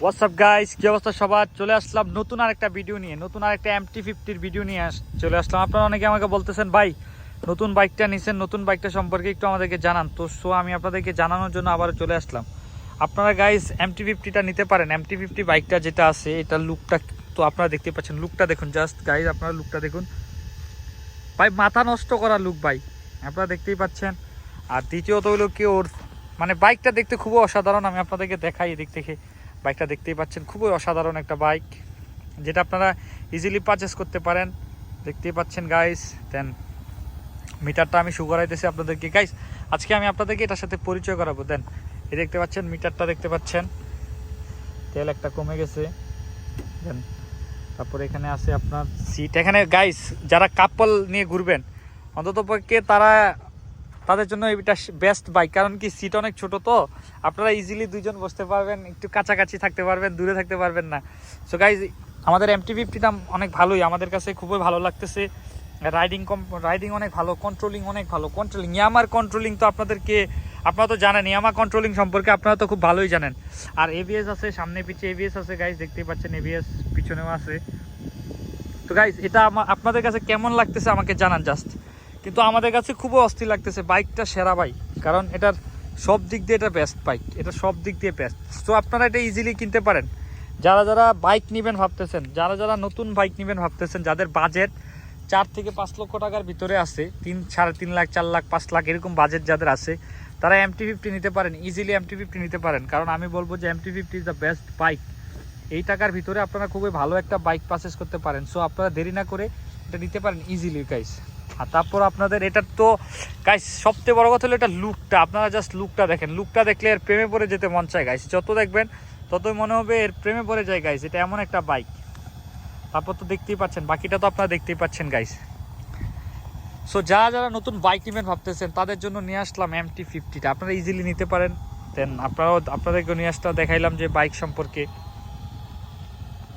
WhatsApp guys কি অবস্থা সবার? চলে আসলাম নতুন আরেকটা ভিডিও নিয়ে, নতুন আর আরেকটা এমটি ফিফটির ভিডিও নিয়ে আস চলে আসলাম। আপনারা অনেকে আমাকে বলতেছেন, ভাই, নতুন বাইকটা নিছেন, নতুন বাইকটা সম্পর্কে একটু আমাদেরকে জানান। তো সো আমি আপনাদেরকে জানানোর জন্য আবার চলে আসলাম। আপনারা গাইস এমটি ফিফটিটা নিতে পারেন। এমটি ফিফটি বাইকটা যেটা আছে এটা লুকটা তো আপনারা দেখতে পাচ্ছেন। লুকটা দেখুন জাস্ট গাইস আপনারা লুকটা দেখুন। ভাই, মাথা নষ্ট করা লুক ভাই। আপনারা দেখতেই পাচ্ছেন। আর দ্বিতীয়ত হলো কি, ওর মানে বাইকটা দেখতে খুবই অসাধারণ, আমি আপনাদেরকে দেখাই এদিক থেকে। বাইকটা দেখতেই পাচ্ছেন, খুবই অসাধারণ একটা বাইক, যেটা আপনারা ইজিলি পারচেস করতে পারেন। দেখতেই পাচ্ছেন গাইস দেন মিটারটা আমি সুগারাইতেছি আপনাদেরকে। গাইস আজকে আমি আপনাদেরকে এটার সাথে পরিচয় করাবো। দেন এই দেখতে পাচ্ছেন, মিটারটা দেখতে পাচ্ছেন। তেল একটা কমে গেছে। দেন তারপরে এখানে আছে আপনার সিট এখানে গাইস যারা কাপল নিয়ে ঘুরবেন অন্তত পক্ষে তারা তাদের জন্য এটা বেস্ট বাইক কারণ কি সিট অনেক ছোট তো। আপনারা ইজিলি দুইজন বসতে পারবেন, একটু কাছাকাছি থাকতে পারবেন, দূরে থাকতে পারবেন না। সো গাইজ আমাদের এমটি ফিফটিটা অনেক ভালোই, আমাদের কাছে খুবই ভালো লাগতেছে। রাইডিং কম রাইডিং অনেক ভালো কন্ট্রোলিং অনেক ভালো। কন্ট্রোলিং ইয়ামার কন্ট্রোলিং তো আপনাদেরকে, আপনারা তো জানেন ইয়ামা কন্ট্রোলিং সম্পর্কে আপনারা তো খুব ভালোই জানেন। আর এবিএস আছে, সামনে পিছে এবিএস আছে গাইজ দেখতেই পাচ্ছেন এবিএস পিছনেও আছে। তো গাইজ এটা আপনাদের কাছে কেমন লাগতেছে আমাকে জানান জাস্ট কিন্তু আমাদের কাছে খুবই অস্থির লাগতেছে বাইকটা সেরা বাইক। কারণ এটার সব দিক দিয়ে এটা বেস্ট বাইক এটা সব দিক দিয়ে বেস্ট তো আপনারা এটা ইজিলি কিনতে পারেন। যারা যারা বাইক নেবেন ভাবতেছেন, যারা যারা নতুন বাইক নেবেন ভাবতেছেন, যাদের বাজেট চার থেকে পাঁচ লক্ষ টাকার ভিতরে আছে, তিন, সাড়ে তিন লাখ, চার লাখ, পাঁচ লাখ, এরকম বাজেট যাদের আছে, তারা এমটি ফিফটি নিতে পারেন ইজিলি এমটি ফিফটি নিতে পারেন। কারণ আমি বলব যে MT fifty is the best bike এই টাকার ভিতরে আপনারা খুবই ভালো একটা বাইক পারচেস করতে পারেন। সো আপনারা দেরি না করে এটা নিতে পারেন ইজিলি গাইস আর তারপর আপনাদের এটার তো গাইস সবচেয়ে বড় কথা হলো এটা লুকটা আপনারা জাস্ট লুকটা দেখেন। লুকটা দেখলে এর প্রেমে পড়ে যেতে মন চায় গাইস যত দেখবেন, ততই মনে হবে এর প্রেমে পড়ে যায় গাইস এটা এমন একটা বাইক তারপর তো দেখতেই পাচ্ছেন, বাকিটা তো আপনারা দেখতেই পাচ্ছেন গাইস সো যারা যারা নতুন বাইক নেবেন ভাবতেছেন, তাদের জন্য নিয়ে আসলাম এম টি ফিফটিটা আপনারা ইজিলি নিতে পারেন। দেন আপনারাও আপনাদেরকে নিয়ে আসতে দেখাইলাম যে বাইক সম্পর্কে।